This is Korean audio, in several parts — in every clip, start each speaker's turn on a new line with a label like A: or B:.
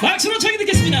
A: 박수로 청해 듣겠습니다.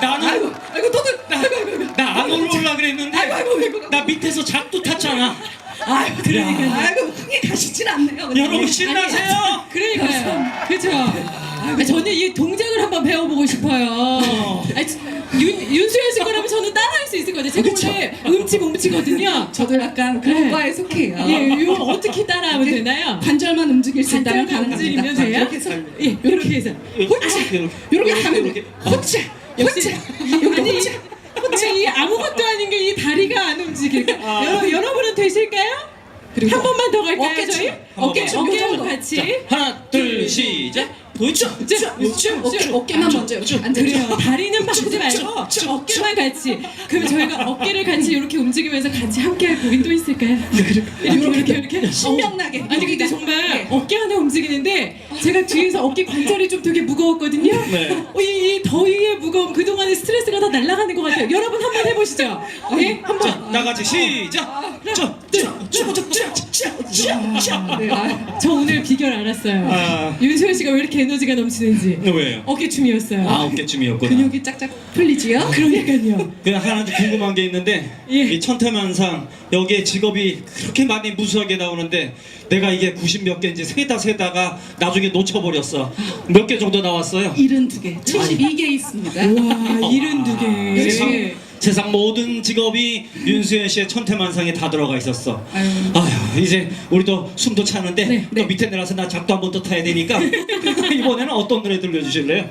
B: 나는 아이고 아이고 도둑 아이고 아이고 아이고
A: 나안 올라올라 그랬는데
B: 아이고, 아이고, 아이고.
A: 나 밑에서 작두 탔잖아.
B: 아이고 그러니까
A: 야.
B: 아이고 흥이 가시질 않네요
A: 여러분 신나세요?
C: 그러니까요. 그렇죠. 아, 저는 이 동작을 한번 배워보고 싶어요. 아니, 윤, 윤수연 씨 거라면 저는 따라할 수 있을 것 같아요. 제가 원래 음치 몸치거든요.
B: 저도 약간 그런
C: 네.
B: 과에 속해요
C: 예, 이거 어떻게 따라하면 되나요?
B: 관절만 움직일 수 있다면 가능합니다
C: 움직이면 돼요?
B: 이렇게 해서
C: 예, 이렇게 해서.
B: 호치 이렇게 하면. 호치
C: 역시 아니 이 아무것도 아닌 게 이 다리가 안 움직일까?
A: 아.
C: 여러, 여러분은 되실까요? 한 번만 더 갈까요
B: 어깨춤.
C: 저희?
A: 한
C: 어깨
A: 번만.
C: 어깨
B: 정도.
C: 같이.
A: 자, 하나, 둘, 시작. 우쭈, 우쭈,
B: 어깨, 어깨만 먼저 앉아
C: 그래요. 다리는 막 하지 말고 어깨만 같이. 그럼 저희가 어깨를 같이 이렇게 움직이면서 같이 함께 할 곡이 또 있을까요? 이렇게 이렇게 이렇게.
B: 신명나게
C: 아니 근데 정말 어깨 하나 움직이는데 제가 뒤에서 어깨 관절이 좀 되게 무거웠거든요.
A: 네.
C: 어, 이, 이 더위의 무거움 그동안의 스트레스가 다 날아가는 것 같아요. 여러분 한번 해보시죠. 예? 한번.
A: 자, 나같이 시작. 쭉, 쭉, 쭉, 쭉, 쭉, 쭉.
C: 네, 아, 저 오늘 비결 알았어요.
B: 아.
C: 윤소연 씨가 왜 이렇게 에너지가 넘치는지.
B: 왜요?
C: 어깨춤이었어요.
B: 아 어깨춤이었구나.
C: 근육이 짝짝 풀리지요? 그러니까요.
B: 그 하나 궁금한 게 있는데
C: 예.
B: 이 천태만상 여기에 직업이 그렇게 많이 무수하게 나오는데 내가 이게 90 몇 개인지 세다 세다가 나중에 놓쳐버렸어. 몇 개 정도 나왔어요?
A: 72개, 72개 있습니다.
C: 와, 일흔 두 개.
B: 세상, 세상 모든 직업이 윤수연 씨의 천태만상에 다 들어가 있었어.
C: 아유.
B: 아휴 이제 우리도 숨도 차는데
C: 네,
B: 또 밑에 내려서 나 작도 한번더 타야 되니까 이번에는 어떤 노래 들려주실래요?